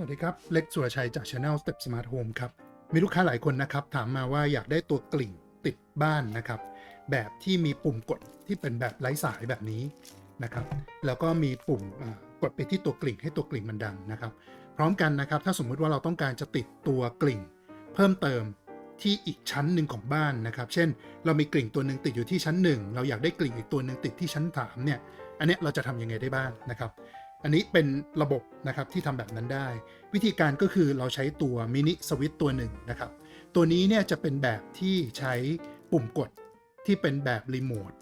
สวัสดีครับ เล็กสุรชัยจาก Channel Step Smart Home ครับ มีลูกค้าหลายคนนะครับ ถามมาว่าอยากได้ตัวกลิ่งติดบ้านนะครับ แบบที่มีปุ่มกดที่เป็นแบบไร้สายแบบนี้นะครับ แล้วก็มีปุ่มกดไปที่ตัวกลิ่งให้ตัวกลิ่งมันดังนะครับ พร้อมกันนะครับ ถ้าสมมุติว่าเราต้องการจะติดตัวกลิ่ง เพิ่มเติมที่อีกชั้นหนึ่งของบ้านนะครับ เช่น เรามีกลิ่งตัวหนึ่งติดอยู่ที่ชั้นหนึ่งเราอยากได้กลิ่งอีกตัวหนึ่งติดที่ชั้นสามเนี่ย อันเนี้ยเราจะทำยังไงได้บ้างนะครับ อันนี้เป็นระบบนะครับที่ทำแบบนั้นได้ วิธีการก็คือเราใช้ตัวมินิสวิตตัวหนึ่งนะครับ ตัวนี้เนี่ยจะเป็นแบบที่ใช้ปุ่มกดที่เป็นแบบรีโมท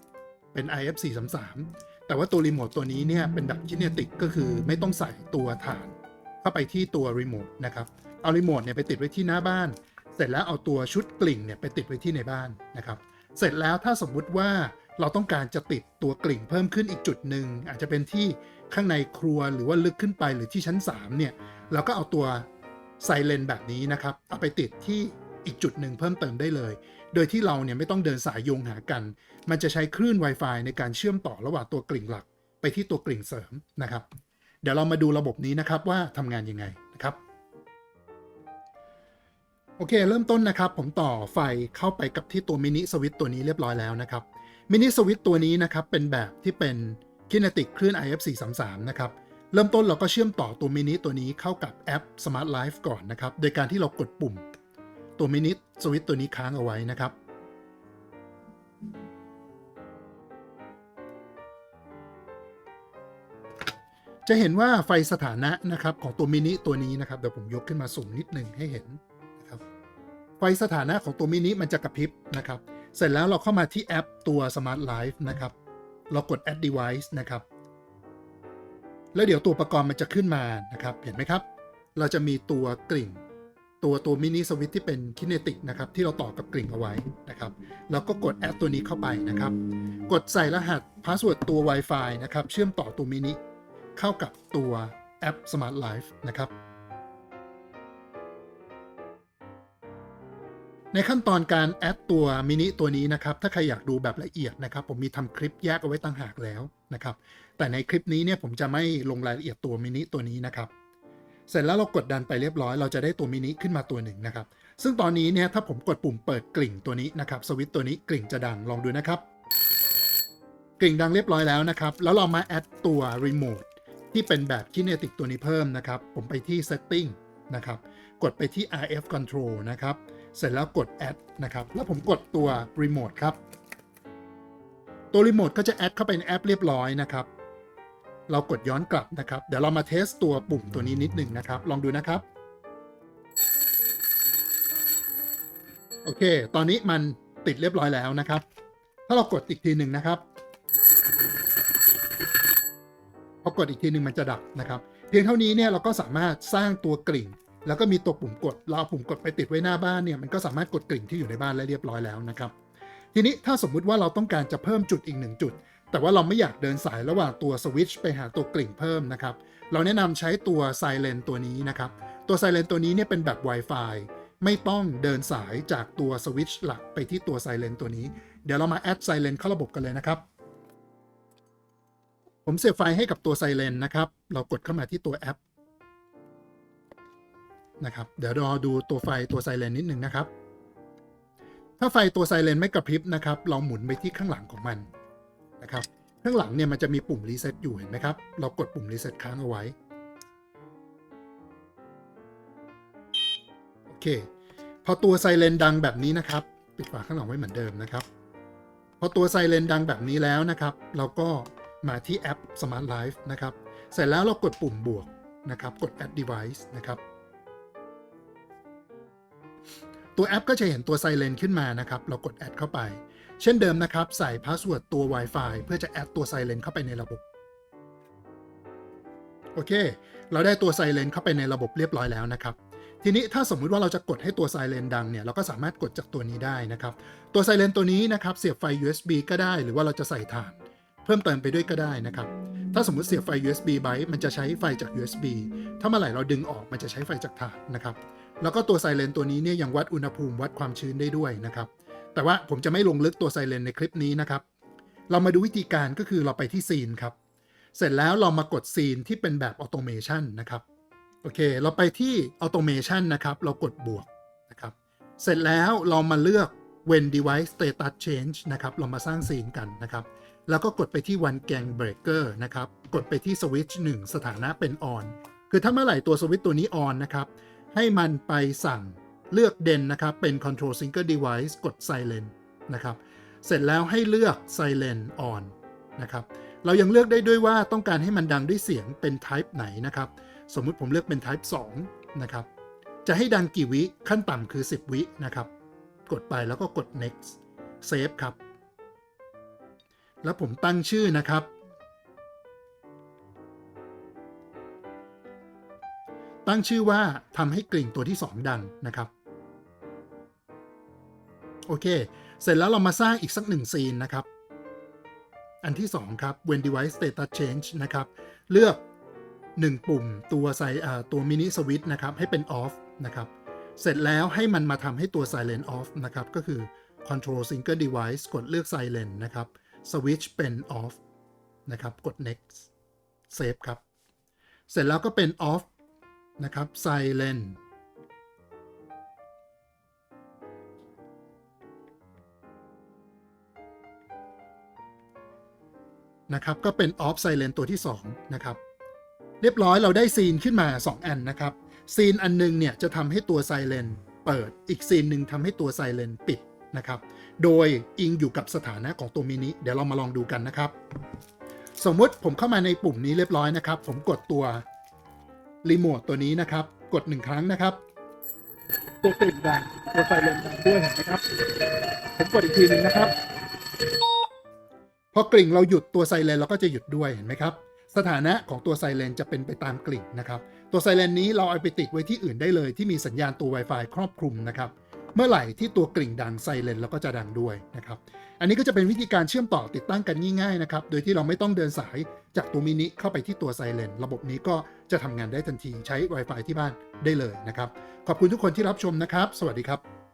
เป็น IF433 แต่ว่าตัวรีโมทตัวนี้เนี่ยเป็นแบบคิเนติกก็คือไม่ต้องใส่ตัวฐานเข้าไปที่ตัวรีโมทนะครับเอารีโมทเนี่ยไปติดไว้ที่หน้าบ้าน เสร็จแล้วเอาตัวชุดกลิ่งเนี่ยไปติดไว้ที่ในบ้านนะครับเสร็จแล้วถ้าสมมุติว่าเราต้องการจะติดตัวกลิ่งเพิ่มขึ้นอีกจุดหนึ่งอาจจะเป็นที่ ข้างในครัวหรือว่าลึกขึ้นไปหรือที่ชั้น3เนี่ยเราก็เอาตัวไซเลนแบบนี้นะครับ เอาไปติดที่อีกจุดหนึ่งเพิ่มเติมได้เลย โดยที่เราเนี่ยไม่ต้องเดินสายโยงหากัน มันจะใช้คลื่น Wi-Fi ในการเชื่อมต่อระหว่างตัวกลิ่งหลัก ไปที่ตัวกลิ่งเสริมนะครับ เดี๋ยวเรามาดูระบบนี้นะครับว่าทำงานยังไงนะครับโอเค เริ่มต้นนะครับ ผมต่อไฟเข้าไปกับที่ตัวมินิสวิตตัวนี้เรียบร้อยแล้วนะครับมินิสวิตตัวนี้นะครับเป็นแบบที่เป็น คินติกคลื่น IF433 นะครับ เริ่มต้นเราก็เชื่อมต่อตัวมินิตัวนี้เข้ากับแอป Smart Life ก่อนนะครับ โดยการที่เรากดปุ่ม ตัวมินิสวิตตัวนี้ค้างเอาไว้นะครับ จะเห็นว่าไฟสถานะนะครับของตัวมินิตัวนี้นะครับ เดี๋ยวผมยกขึ้นมาสูงนิดหนึ่งให้เห็นนะครับ ไฟสถานะของตัวมินิมันจะกระพริบนะครับ เสร็จแล้วเราเข้ามาที่แอปตัว Smart Life นะครับ เรากด Add Device นะครับ แล้วเดี๋ยวตัวอุปกรณ์มันจะขึ้นมานะครับ เห็นไหมครับ เราจะมีตัวกลิ่ง ตัวตัวมินิสวิตที่เป็นคินเนติกนะครับ ที่เราต่อกับกลิ่งเอาไว้นะครับแล้วก็กดแอดตัวนี้เข้าไปนะครับ กดใส่รหัสพาสเวิร์ดตัว Wi-Fi นะครับ เชื่อมต่อตัวมินิเข้ากับตัวแอป Smart Life นะครับ ในขั้นตอนการแอดตัวมินิตัวนี้นะครับ ถ้าใครอยากดูแบบละเอียดนะครับ ผมมีทำคลิปแยกเอาไว้ต่างหากแล้วนะครับ แต่ในคลิปนี้เนี่ยผมจะไม่ลงรายละเอียดตัวมินิตัวนี้นะครับ เสร็จแล้วเรากดดันไปเรียบร้อย เราจะได้ตัวมินิขึ้นมาตัวหนึ่งนะครับ ซึ่งตอนนี้เนี่ยถ้าผมกดปุ่มเปิดกลิ่งตัวนี้นะครับ สวิตตัวนี้กลิ่งจะดังลองดูนะครับ กลิ่งดังเรียบร้อยแล้วนะครับ แล้วเรามาแอดตัวรีโมทที่เป็นแบบคินเนติกตัวนี้เพิ่มนะครับ ผมไปที่ setting นะครับ กดไปที่ RF control นะครับ เสร็จแล้วกด add นะครับ แล้วผมกดตัว remote ครับ ตัว remote ก็จะแอดเข้าไปในแอปเรียบร้อยนะครับ เรากดย้อนกลับนะครับ เดี๋ยวเรามาเทสตัวปุ่มตัวนี้นิดหนึ่งนะครับ ลองดูนะครับ โอเค ตอนนี้มันติดเรียบร้อยแล้วนะครับ ถ้าเรากดอีกทีหนึ่งนะครับพอกดอีกทีหนึ่งมันจะดับนะครับ เพียงเท่านี้เนี่ยเราก็สามารถสร้างตัวกลิ่ง แล้วก็มีตัวปุ่มกดเราเอาปุ่มกดไปติดไว้หน้าบ้านเนี่ยมันก็สามารถกดกลิ่งที่อยู่ในบ้านได้เรียบร้อยแล้วนะครับ ทีนี้ถ้าสมมุติว่าเราต้องการจะเพิ่มจุดอีกหนึ่งจุด แต่ว่าเราไม่อยากเดินสายระหว่างตัวสวิตช์ไปหาตัวกลิ่งเพิ่มนะครับ เราแนะนำใช้ตัวไซเลนตัวนี้นะครับ ตัวไซเลนตัวนี้เนี่ยเป็นแบบ Wi-Fi ไม่ต้องเดินสายจากตัวสวิตช์หลักไปที่ตัวไซเลนตัวนี้ เดี๋ยวเรามาแอดไซเลนเข้าระบบกันเลยนะครับผมเสียบไฟให้กับตัวไซเลนนะครับ เรากดเข้ามาที่ตัวแอป นะครับ เดี๋ยวรอดูตัวไฟตัวไซเลนนิดหนึ่งนะครับ ถ้าไฟตัวไซเลนไม่กระพริบนะครับ เราหมุนไปที่ข้างหลังของมันนะครับ ข้างหลังเนี่ยมันจะมีปุ่มรีเซ็ตอยู่เห็นไหมครับ เรากดปุ่มรีเซ็ตค้างเอาไว้ โอเค พอตัวไซเรนดังแบบนี้นะครับ ปิดฝาข้างหลังไว้เหมือนเดิมนะครับ พอตัวไซเรนดังแบบนี้แล้วนะครับ เราก็มาที่แอป Smart Life นะครับ เสร็จแล้วเรากดปุ่มบวกนะครับ กด Add Device นะครับ ตัวแอปก็จะเห็นตัวไซเรนขึ้นมานะครับ เรากด Add เข้าไป เช่นเดิมนะครับ ใส่พาสเวิร์ดตัว Wi-Fi เพื่อจะแอดตัวไซเรนเข้าไปในระบบ โอเค เราได้ตัวไซเรนเข้าไปในระบบเรียบร้อยแล้วนะครับ ทีนี้ถ้าสมมุติว่าเราจะกดให้ตัวไซเรนดังเนี่ย เราก็สามารถกดจากตัวนี้ได้นะครับ ตัวไซเรนตัวนี้นะครับ เสียบไฟ USB ก็ได้ หรือว่าเราจะใส่ถ่าน เพิ่มเติมไปด้วยก็ได้นะครับถ้าสมมุติเสียบไฟ USB ไว้มันจะใช้ไฟจาก USB ถ้าเมื่อไหร่เราดึงออกมันจะใช้ไฟจากถ่านนะครับ แล้วก็ตัวไซเรนตัวนี้เนี่ยยังวัดอุณหภูมิวัดความชื้นได้ด้วยนะครับ แต่ว่าผมจะไม่ลงลึกตัวไซเรนในคลิปนี้นะครับ เรามาดูวิธีการก็คือเราไปที่ซีนครับ เสร็จแล้วเรามากดซีนที่เป็นแบบออโตเมชันนะครับ โอเค เราไปที่ automation นะครับ เรากดบวกนะครับ เสร็จแล้วเรามาเลือก when device status change นะครับ เรามาสร้างซีนกันนะครับ แล้วก็กดไปที่ one gang breaker นะครับ กดไปที่ switch 1 สถานะเป็น on คือถ้าเมื่อไหร่ตัวสวิตช์ตัวนี้ on นะครับ ให้มันไปสั่งเลือกเด่นนะครับ เป็น control single device กด silent นะครับ เสร็จแล้วให้เลือก silent on นะครับ เรายังเลือกได้ด้วยว่าต้องการให้มันดังด้วยเสียงเป็น type ไหนนะครับ สมมุติผมเลือกเป็น type 2 นะครับ จะให้ดังกี่วิขั้นต่ำคือ 10 วินะครับ กดไปแล้วก็กด next save ครับ แล้วผมตั้งชื่อนะครับ ตั้งชื่อว่าทำให้กลิ่งตัวที่ 2 ดังนะครับ โอเค เสร็จแล้วเรามาสร้างอีกสักหนึ่งซีนนะครับ อันที่ 2 ครับ when device status change นะครับ เลือก 1 ปุ่มตัวไซอ่ตัวมินิสวิตช์นะครับ ให้เป็น off นะครับ เสร็จแล้วให้มันมาทำให้ตัว silent off นะครับ ก็คือ control single device กดเลือก silent นะครับ switch เป็น off นะครับ กด next save ครับ เสร็จแล้วก็เป็น off นะครับ silent นะครับก็เป็น off silent ตัวที่ 2 นะครับ เรียบร้อยเราได้ซีนขึ้นมา 2 อันนะครับ ซีนอันหนึงเนี่ยจะทำให้ตัว silent เปิด อีกซีนหนึ่งทำให้ตัว silent ปิดนะครับ โดยอิงอยู่กับสถานะของตัวมินิ เดี๋ยวเรามาลองดูกันนะครับ สมมติผมเข้ามาในปุ่มนี้เรียบร้อยนะครับ ผมกดตัว รีโมทตัวนี้นะครับ กดหนึ่งครั้งนะครับ ตัวกลิ่นดังตัวไซเลนดังด้วยเห็นไหมครับ ผมกดอีกทีหนึ่งนะครับ พอกลิ่งเราหยุดตัวไซเรนเราก็จะหยุดด้วยเห็นไหมครับ สถานะของตัวไซเรนจะเป็นไปตามกลิ่งนะครับ ตัวไซเรนนี้เราเอาไปติดไว้ที่อื่นได้เลย ที่มีสัญญาณตัว Wi-Fi ครอบคลุมนะครับ เมื่อไหร่ที่ตัวกลิ่งดังไซเรนเราก็จะดังด้วยนะครับ อันนี้ก็จะเป็นวิธีการเชื่อมต่อติดตั้งกันง่ายๆนะครับ โดยที่เราไม่ต้องเดินสายจากตัวมินิเข้าไปที่ตัวไซเรนระบบนี้ก็จะทำงานได้ทันทีใช้ Wi-Fi ที่บ้านได้เลยนะครับ ขอบคุณทุกคนที่รับชมนะครับ สวัสดีครับ